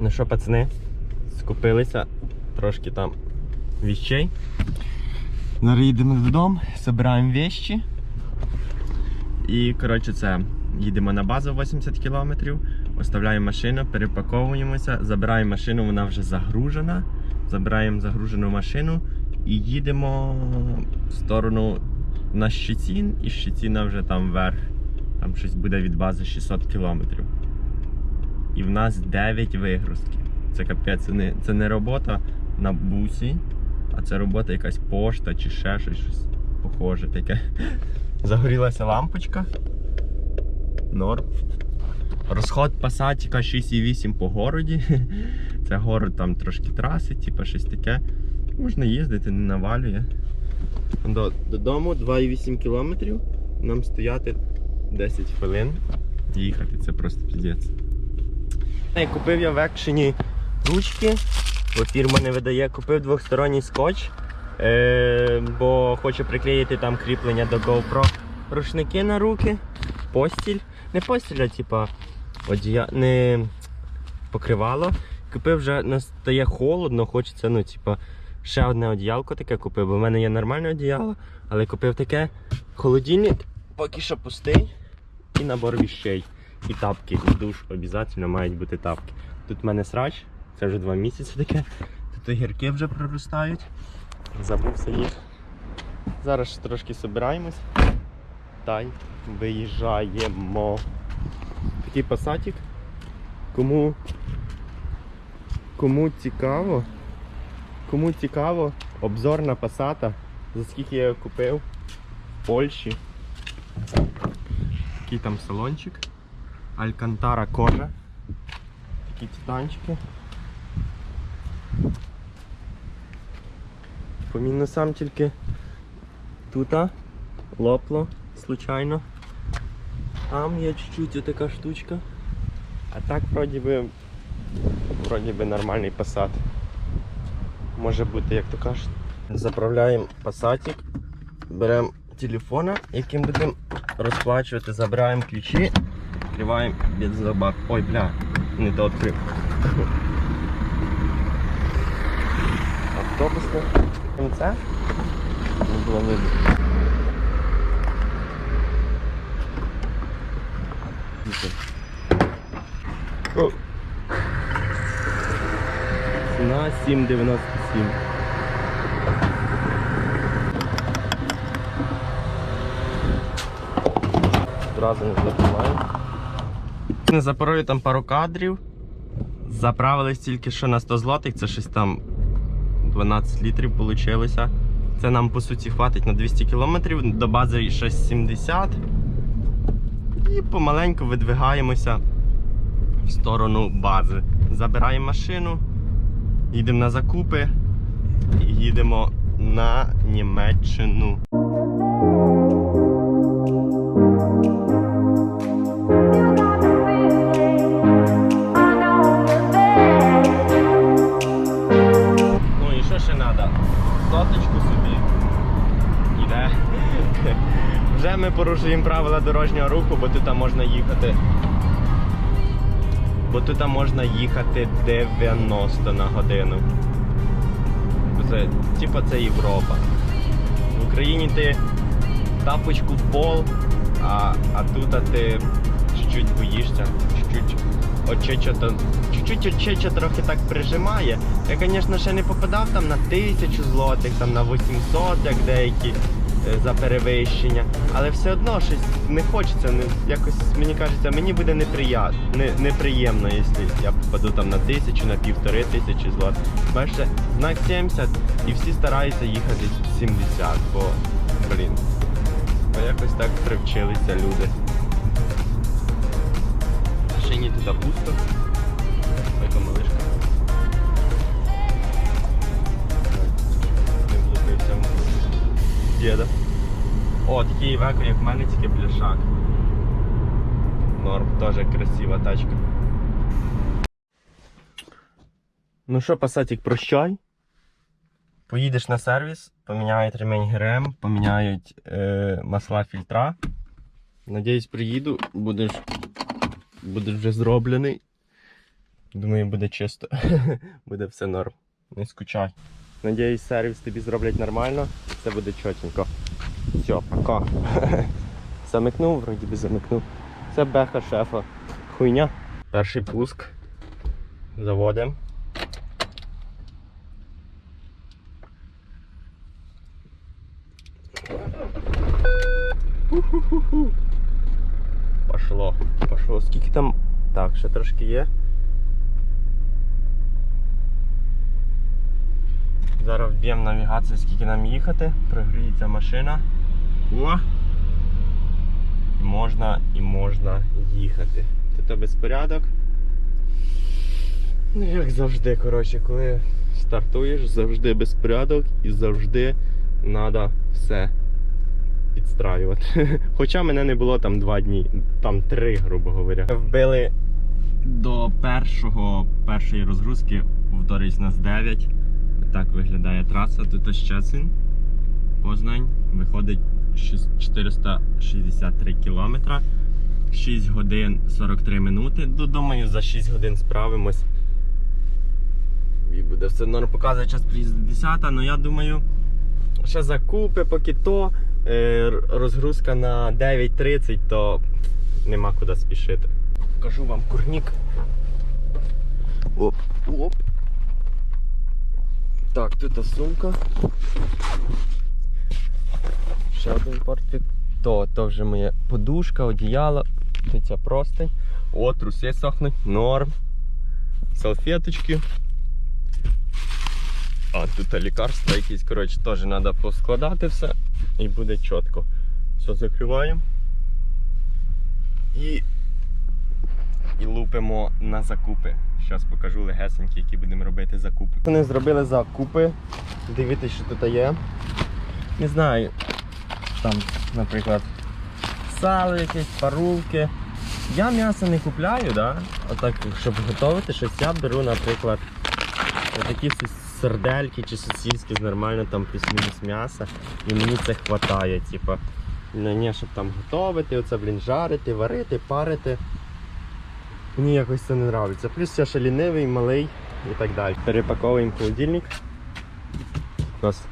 Ну що, пацани, скупилися трошки там віщей. Зараз їдемо додому, збираємо вещі. І, коротше, це їдемо на базу 80 кілометрів, оставляємо машину, перепаковуємося, забираємо машину, вона вже загружена. Забираємо загружену машину і їдемо в сторону на Щецін, і Щеціна вже там вверх. Там щось буде від бази 600 кілометрів. І в нас 9 вигрузків. Це капець, це не, це не робота на бусі, а це робота якась пошта чи ще щось, щось похоже таке. Загорілася лампочка. Норм. Розход пасатіка 6,8 по городі. Це город там трошки траси, типу щось таке. Можна їздити, не навалює. До, додому 2,8 кілометрів. Нам стояти 10 хвилин. Їхати, це просто піздець. Купив я в екшені ручки, бо фірма не видає. Купив двохсторонній скотч, е, бо хочу приклеїти там кріплення до GoPro. Рушники на руки, постіль. Не постіль, а типа одія... не покривало. Купив вже настає холодно, хочеться, ну, типа, ще одне одіялко таке купив, бо в мене є нормальне одіяло, але купив таке холодильник, поки що пустий, і набор віщей. І тапки, і душ обов'язково мають бути тапки. Тут в мене срач, це вже два місяці таке. Тут огірки вже проростають. Забувся їх. Зараз трошки собираємось. Та й виїжджаємо. Такий пасатик. Кому, кому цікаво, кому цікаво, обзор на пасата, за скільки я його купив в Польщі. Такий там салончик. Алькантара кожа. Такі титанчики. По мінусам тільки тут лопло случайно. Там є чуть-чуть така штучка. А так вроді би вроді би нормальний пасат. Може бути, як то кажуть. Заправляємо пасатик, беремо телефона, яким будемо розплачувати, забираємо ключі, відкриваємо бензобак. Ой, бля, не то відкрив. Автобусне кінце. Не було видно. О. Ціна 7,97. Одразу не запиваю. Запорою там пару кадрів. Заправились тільки що на 100 злотих, це щось там 12 літрів вийшло. Це нам по суті хватить на 200 кілометрів, до бази щось 70. І помаленьку видвигаємося в сторону бази. Забираємо машину, їдемо на закупи і їдемо на Німеччину. Порушуємо правила дорожнього руху, бо тут можна їхати. Бо тут можна їхати 90 на годину. Це, типа це Європа. В Україні ти тапочку в пол, а, а тут ти чуть-чуть боїшся, чуть-чуть очеча, чуть-чуть очеча трохи так прижимає. Я, звісно, ще не попадав там на тисячу злотих, там на 800, як деякі за перевищення. Але все одно щось не хочеться. Не, якось мені кажеться, мені буде неприятно, не, неприємно, якщо я попаду там на тисячу, на півтори тисячі злотих. Бачите, знак 70 і всі стараються їхати 70, бо, блін, бо якось так привчилися люди. Ще ні туди пусто. Діда. О, такий векор, як в мене, тільки бляшак. Норм, теж красива тачка. Ну що, пасатик, прощай. Поїдеш на сервіс, поміняють ремень ГРМ, поміняють е, масла фільтра. Надіюсь, приїду, будеш, будеш вже зроблений. Думаю, буде чисто. буде все норм. Не скучай. Надіюсь, сервіс тобі зроблять нормально. Все буде чотенько. Все, пока. замикнув, вроді би замикнув. Це беха шефа. Хуйня. Перший пуск. Заводимо. Пошло, пошло. Скільки там. Так, ще трошки є. Зараз вб'ємо навігацію, скільки нам їхати. Прогріється машина. О! І можна, і можна їхати. Тут безпорядок. Ну, як завжди, коротше, коли стартуєш, завжди безпорядок і завжди треба все підстраювати. Хоча мене не було там два дні, там три, грубо говоря. Вбили до першого, першої розгрузки, повторюсь, нас 9. Так виглядає траса. Тут Щецин, Познань. Виходить 463 кілометра. 6 годин 43 минути. Ну, Думаю, за 6 годин справимось. І буде все норм. Показує час приїзду 10, але я думаю, ще закупи, поки то е, розгрузка на 9.30, то нема куди спішити. Покажу вам курнік. Оп, оп. Так, тут сумка. Ще один портфік. То, то вже моя подушка, одіяло. Тут ця простень. О, труси сохнуть. Норм. Салфеточки. А, тут лікарства якісь, коротше, теж треба поскладати все і буде чітко. Все закриваємо. І, і лупимо на закупи. Зараз покажу легесенькі, які будемо робити закупи. Вони зробили закупи. Дивіться, що тут є. Не знаю. Там, наприклад, сало якесь, парулки. Я м'ясо не купляю, да? Отак, щоб готувати щось, я беру, наприклад, такі сердельки чи сосиски з нормально там плюс-мінус м'яса. І мені це вистачає, типа. Ну, не, щоб там готувати, оце, блін, жарити, варити, парити. Мені якось це не подобається. Плюс я ще лінивий, малий і так далі. Перепаковуємо холодильник. У нас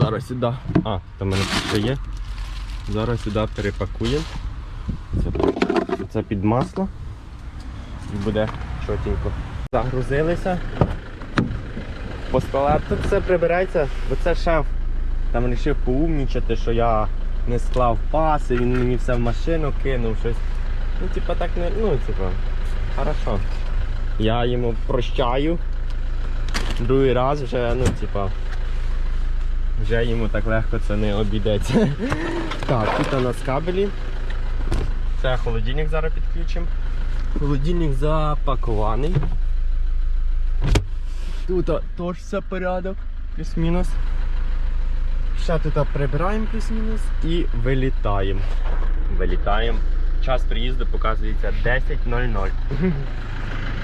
зараз сюди. А, там мене ще є. Зараз сюди перепакуємо. Це, це під масло. І буде чотенько. Загрузилися. По столах тут все прибереться, бо це шеф там вирішив поумнічати, що я не склав паси, він мені все в машину кинув щось. Ну, типа так не. Ну, типа, хорошо. Я йому прощаю. Другий раз вже, ну, типа. Вже йому так легко це не обійдеться. Так, тут у нас кабелі. Це холодильник зараз підключимо. Холодильник запакований. Тут теж все порядок, плюс-мінус. Ще тут прибираємо плюс-мінус і вилітаємо. Вилітаємо. Час приїзду показується 10.00.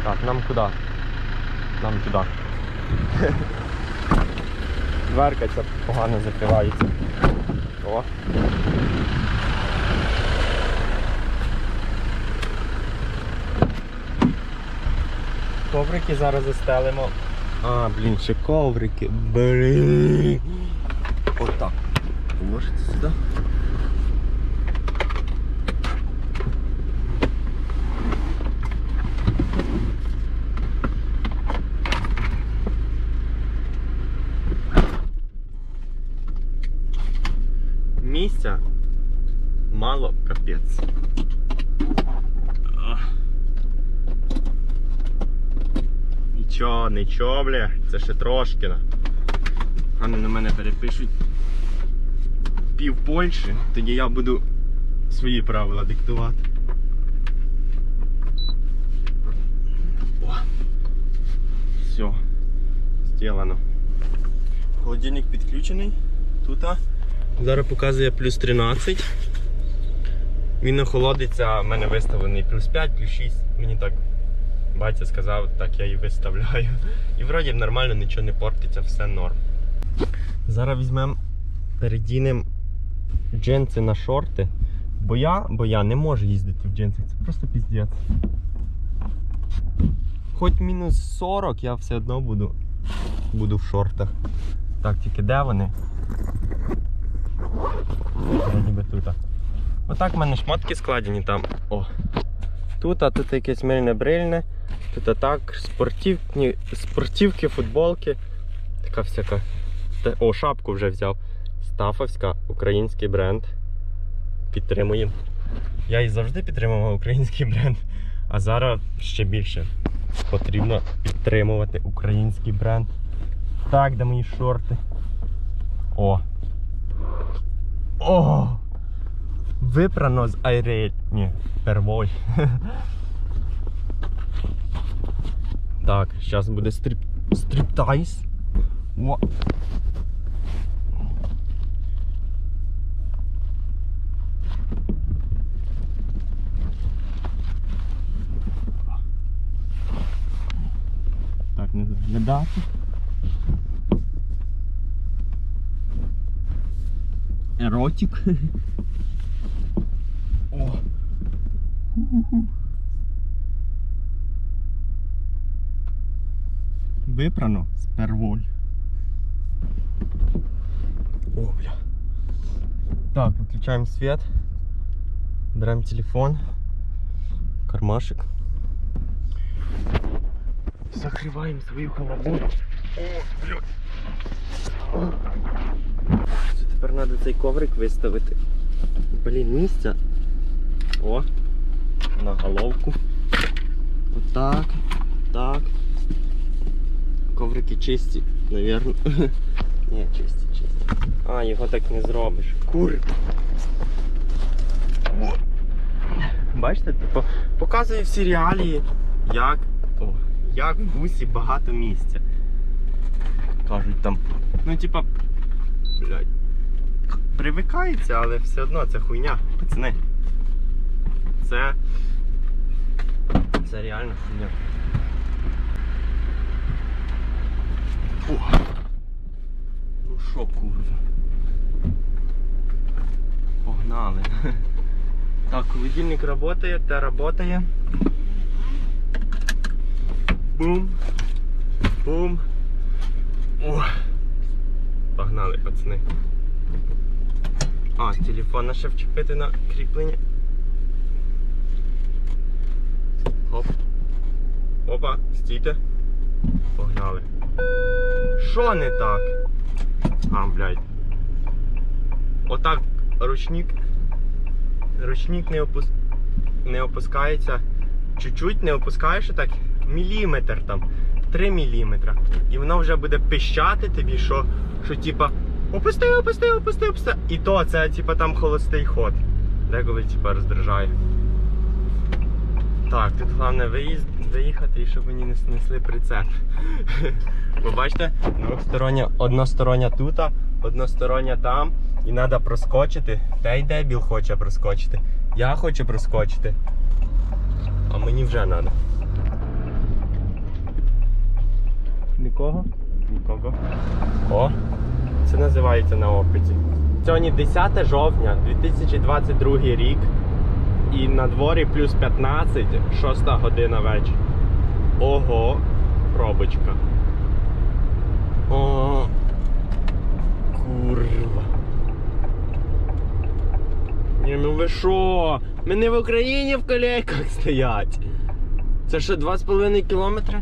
Так, нам куди? Нам туди. Дверка ця погано закривається. О. Коврики зараз застелимо. А, блін, ще коврики. Блін. Отак. Положите сюди. Місця мало капець. Нічого, нічого, бля, це ще трошки. не на мене перепишуть пів Польщі, тоді я буду свої правила диктувати. О. Все, зроблено. Холодильник підключений. Тут. Зараз показує плюс 13. Він охолодиться, в мене виставлений плюс 5, плюс 6. Мені так батя сказав, так я і виставляю. І вроді нормально нічого не портиться, все норм. Зараз візьмемо, передінемо джинси на шорти. Бо я, бо я не можу їздити в джинсах, це просто піздець. Хоч мінус 40, я все одно буду, буду в шортах. Так, тільки де вони? Ніби тут. Отак в мене шмотки складені там. О. Тут, а тут якесь мильне брильне. Тут так, спортивні, спортивки, футболки. Така всяка. О, шапку вже взяв. Стафовська, український бренд. Підтримуємо. Я і завжди підтримував український бренд, а зараз ще більше потрібно підтримувати український бренд. Так, де мої шорти. О. О! Випрано з Айрель. Ні, первой. Так, зараз буде стрип... стриптайз. О. Так, не заглядати. Еротик. О. Випрано з перволь. О, бля. Так, выключаем свет. Берем телефон. Кармашек. Закрываем свою колобу. О, бля. Тепер треба цей коврик виставити. Блін, місця. О, на головку. Отак. Так. Коврики чисті, навірно. Ні, чисті, чисті. А, його так не зробиш. Кур. Бачите, типу, показує всі реалії, як, о, як в бусі багато місця. Кажуть там. Ну, типа, блядь, привикається, але все одно це хуйня, пацани. Це. Це реально хуйня. О. Ну що, курва. Погнали. Так, холодильник работає, те работає. Бум. Бум. О. Погнали, пацани. А, телефон ще вчепити на кріплення. Хоп. Опа, стійте. Погнали. Що не так? А, блядь. Отак ручник. Ручник не, опус... не опускається. Чуть-чуть не опускаєш так міліметр там. 3 міліметра. І воно вже буде пищати тобі, що, що типа опусти, опусти, опусти, опусти. І то це типа там холостий ход. Деколи типа роздражає. Так, тут головне виїзд, виїхати і щоб мені не снесли прицеп. Ви бачите, двостороння, одностороння тут, одностороння там. І треба проскочити. Та й дебіл хоче проскочити. Я хочу проскочити. А мені вже треба. Нікого? Нікого. О, це називається на опиті. Сьогодні 10 жовтня 2022 рік. І на дворі плюс 15, 6 година вечір. Ого, пробочка. О, курва. Ні, ну ви що? Ми не в Україні в колейках стоять. Це ще 2,5 кілометри?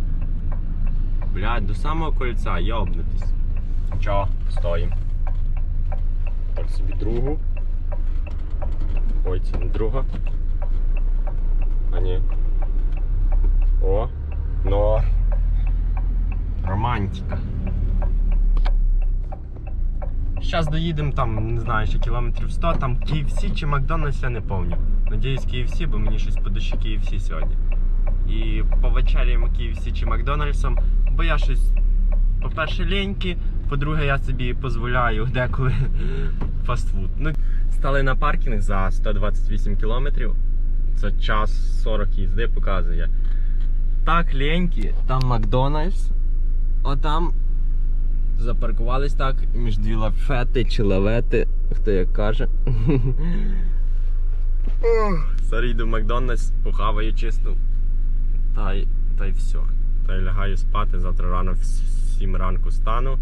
Блядь, до самого кольця, йобнутись. Чо, стоїм. Так собі другу. Ой, це не друга. А ні. О, но. Романтика. Зараз доїдемо там, не знаю, ще кілометрів 100, там KFC чи Макдональдс, я не пам'ятаю. Надіюсь, KFC, бо мені щось по душі KFC сьогодні. І повечеряємо KFC чи Макдональдсом, бо я щось, по-перше, леньки, по-друге, я собі дозволяю деколи фастфуд. Ну, стали на паркінг за 128 кілометрів. Це час 40 їзди показує. Так, ленькі, там Макдональдс, отам запаркувались так між дві лафети чи лавети, хто як каже. Зараз йду Макдональдс, похаваю чисто. Та й та й все. Та й лягаю спати, завтра рано в 7 ранку стану.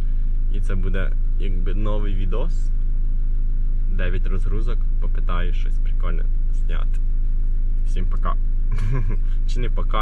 І це буде якби новий відос. 9 розгрузок, попитаю щось прикольне зняти. Всім пока. Чи не пока.